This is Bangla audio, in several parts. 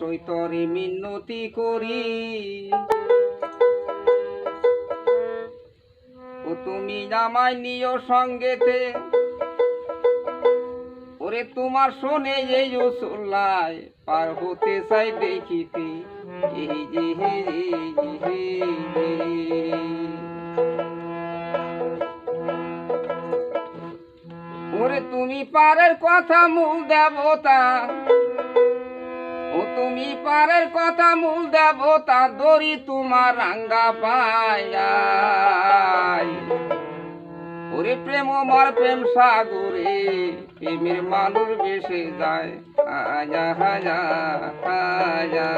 সৈতরে মিনতি করি। ও তুমি জামাই নিও সঙ্গেতে। ওরে তোমার শোনে এই ওসুল্লায় পার হতে চাই দেখিতে। এই যে হে হে। ওরে তুমি পারের কথা মূল দেবতা। ও তুমি পারের কথা মূল দেবতা দড়ি তোমার রাঙ্গা পায় ওরে প্রেম আমার প্রেম সাগরে, প্রেমের মানুষ বেসে যায় আজা হাজা হাজা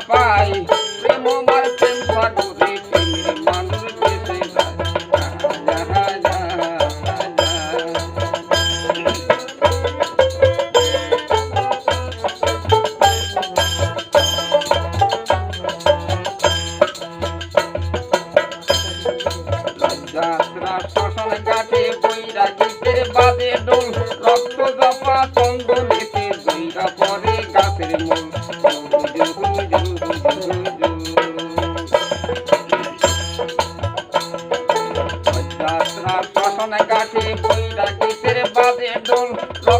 রাঙ্গা la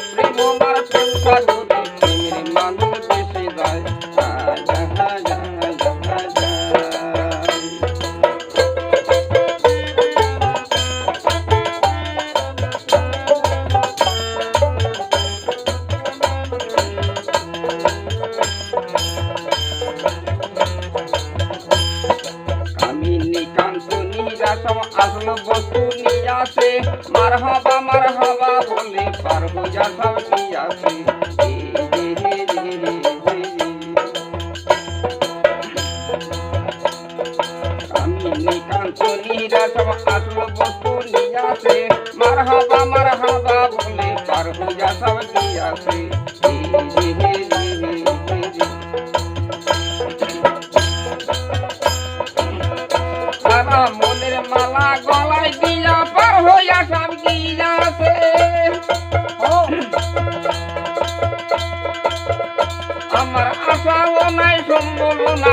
নিরাসম আসল বস্তু নিয়ে আসে মার হবা মার হবা বলে পার হইয়া সব নিয়ে আসে হে রে হে রে রে হে রে। আমি নিকান্ত নিরাসম আসল বস্তু নিয়ে মার হবা মার হবা বলে পার হইয়া সব নিয়ে গলায় দিয়া পার হইয়া সব গিয়াছে আমার আশাও নাই সম্বল নাই।